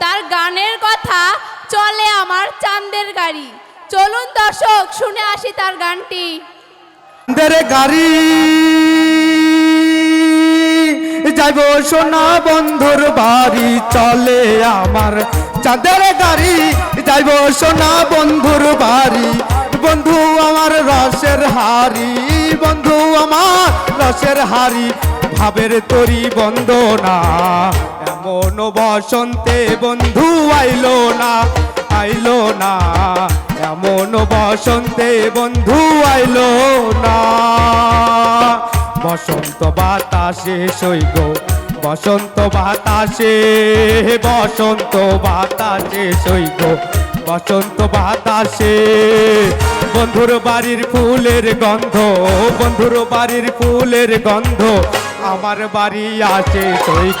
তার গানের কথা চলে আমার চাঁদের গাড়ি। চলুন দর্শক, শুনে আসি তার গানটি। গাড়ি। যাইব সোনা বন্ধুর বাড়ি, চলে আমার চাঁদের গাড়ি। যাইব সোনা বন্ধুর বাড়ি, বন্ধু আমার রসের হারি বন্ধু আমার রসের হারি ভাবের তরি বন্দনা। এমন বসন্তে বন্ধু আইলো না? আইলো না। এমন বসন্তে বন্ধু আইলো না। বসন্ত বাতাসে সৈগ বসন্ত বাতাসে বসন্ত বাতাসে সৈগ বসন্ত বাতাসে। বন্ধুর বাড়ির ফুলের গন্ধ, বন্ধুর বাড়ির ফুলের গন্ধ, আমার বাড়ি আছে সৈগ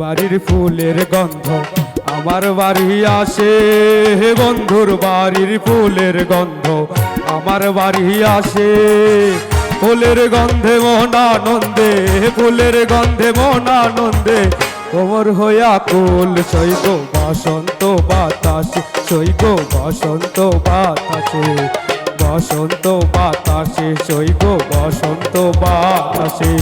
বাড়ির ফুলের গন্ধ, আমার বাড়ি আসে হে বন্ধুর বাড়ির ফুলের গন্ধ, আমার বাড়ি আসে। ফুলের গন্ধে মন আনন্দে, ফুলের গন্ধে মন আনন্দে, কোমর হইয়া কুল সৈগ বসন্ত বাতাসে সৈগ বসন্ত বাতাসে বসন্ত বাতাসে সৈগ বসন্ত বাতাসে।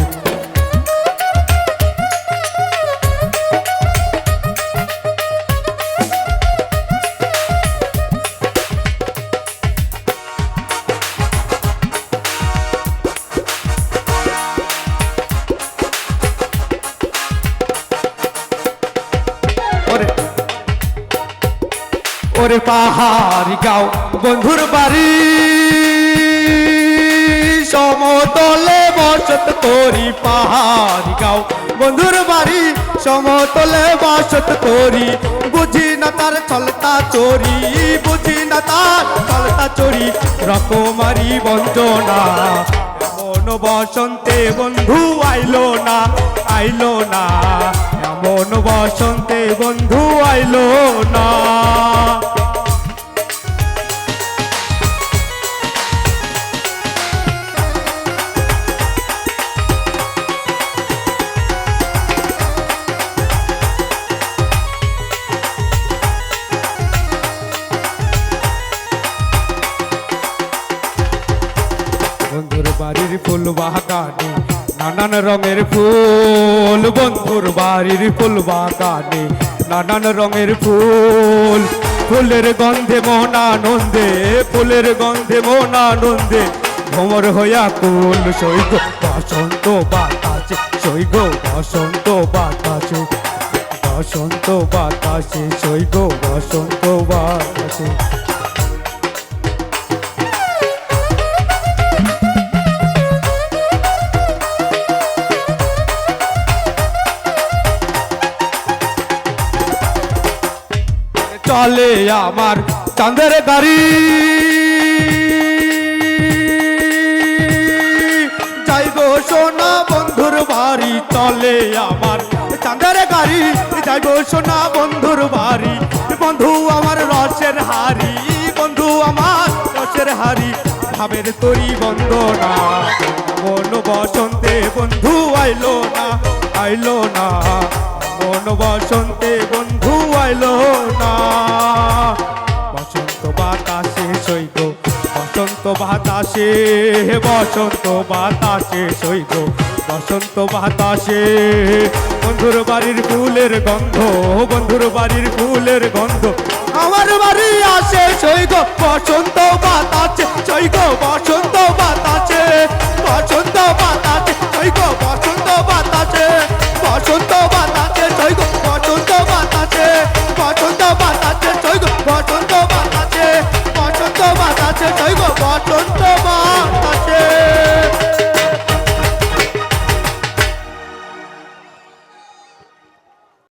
ওরে পাহাড়ি গাও। বন্ধুর বাড়ি, সমতলে বসত করি পাহাড়ি গাও। বন্ধুর বাড়ি, সমতলে বসত করি। বুঝি না তার চলতা চোরি, বুঝি না তার চলতা চোরি। রকমারি বঞ্চনা, এমন বসন্তে বন্ধু আইলো না আইলো না। এমন বসন্তে বন্ধু আইলো না। বাড়ির ফুল বাগানে, নানান রঙের ফুল, বন্ধুর বাড়ির ফুল বাগানে, নানান রঙের ফুল, ফুলের গন্ধে মন আনন্দে, ফুলের গন্ধে মন আনন্দে, ভ্রমর হইয়া কুল সৈগ বসন্ত বাতাসে সৈগ বসন্ত বাতাসে বসন্ত বাতাসে সৈগ বসন্ত বাতাসে। চলে আমার চাঁদের গাড়ি। যাইব সোনা বন্ধুর বাড়ি চলে আমার চাঁদের গাড়ি। যাইব সোনা বন্ধুর বাড়ি। বন্ধু আমার রসের হারি বন্ধু আমার রসের হারি ভাবের তরি বন্দনা মন বসন্তে বন্ধু আইলো না আইলো না। মন বসন্তে বন্ধু আইলো না। বসন্ত বাতাসে সৈগ বসন্ত বাতাসে বসন্ত বাতাসে সৈগ বসন্ত বাতাসে। বন্ধুর বাড়ির ফুলের গন্ধ, বন্ধুর বাড়ির ফুলের গন্ধ, আমার বাড়ি আসে সৈগ বসন্ত বাতাসে সৈগ বসন্ত বাতাসে। চন্দ্র